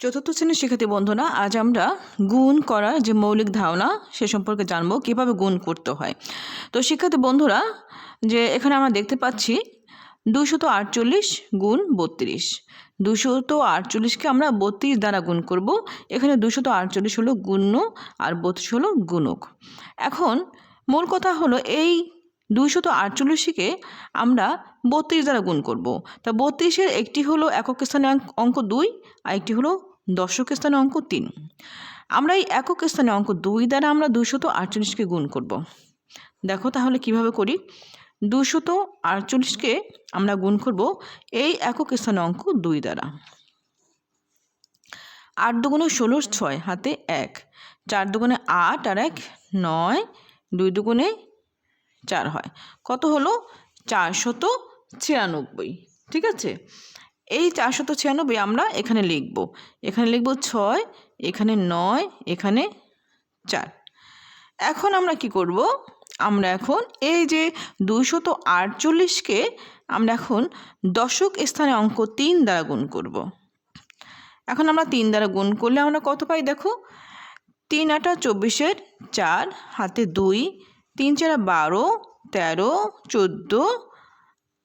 চতুর্থ শ্রেণির শিক্ষার্থী বন্ধুরা, আজ আমরা গুণ করার যে মৌলিক ধারণা, সে সম্পর্কে জানব, কীভাবে গুণ করতে হয়। তো শিক্ষার্থী বন্ধুরা, যে এখানে আমরা দেখতে পাচ্ছি দুশত আটচল্লিশ গুণ বত্রিশ। দুশত আটচল্লিশকে আমরা বত্রিশ দ্বারা গুণ করব, এখানে দুশত আটচল্লিশ হলো গুণ্য আর বত্রিশ হলো গুণক। এখন মূল কথা হলো, এই দুইশত আটচল্লিশকে আমরা বত্রিশ দ্বারা গুণ করব। তা বত্রিশের একটি হলো একক স্থানে অঙ্ক- অঙ্ক দুই, আর একটি হলো দশক স্থানে অঙ্ক তিন। আমরা এই একক স্থানে অঙ্ক দুই দ্বারা আমরা দুশত আটচল্লিশকে গুণ করব। দেখো তাহলে কীভাবে করি? দুশত আটচল্লিশকে আমরা গুণ করব এই একক স্থানে অঙ্ক দুই দ্বারা। আট দুগুণে ষোলো ছয়, হাতে এক। চার দুগুণে আট আর এক, নয়। দুই দুগুণে চার হয়। কত হলো? চারশত ছিয়ানব্বই। ঠিক আছে? এই চারশত ছিয়ানব্বই আমরা এখানে লিখব। এখানে লিখব ছয়, এখানে নয়, এখানে চার। এখন আমরা কি করব? আমরা এখন এই যে দুইশত আটচল্লিশকে আমরা এখন দশক স্থানে অঙ্ক তিন দ্বারা গুণ করব। এখন আমরা তিন দ্বারা গুণ করলে আমরা কত পাই দেখো? তিন আটা চব্বিশের চার, হাতে দুই, তিন চারা বারো, তেরো, চোদ্দ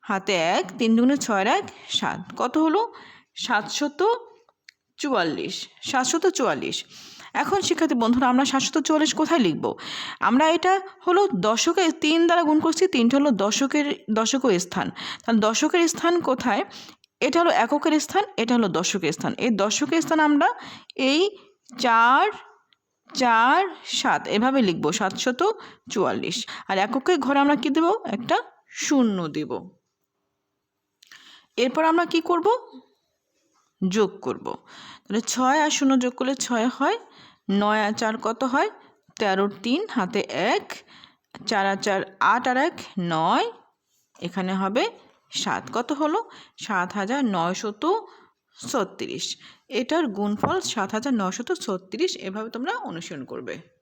হাতে এক, তিন দুগুণে ছয়ের এক, সাত। কত হলো? সাতশত চুয়াল্লিশ। সাতশত চুয়াল্লিশ। এখন শিক্ষার্থী বন্ধুরা, আমরা সাতশত চুয়াল্লিশ কোথায় লিখব? আমরা এটা হলো দশকে তিন দ্বারা গুণ করছি, তিনটা হলো দশকের দশক স্থান। তাহলে দশকের স্থান কোথায়? এটা হলো এককের স্থান, এটা হলো দশকের স্থান। এই দশকের স্থান আমরা এই চার চার, সাত এভাবে লিখব, সাতশত চুয়াল্লিশ। আর এককের ঘরে আমরা কি দেব? একটা শূন্য দেব। এরপর আমরা কি করব? যোগ করব। তাহলে ছয় আর শূন্য যোগ করলে ছয় হয়, নয় আর চার কত হয়? তেরো তিন, হাতে এক, চার আর চার আট আর এক, নয়, এখানে হবে সাত। কত হলো? সাত হাজার নয়শত ছত্রিশ। এটার গুণফল সাত হাজার নশত ছত্রিশ, এভাবে তোমরা অনুসরণ করবে।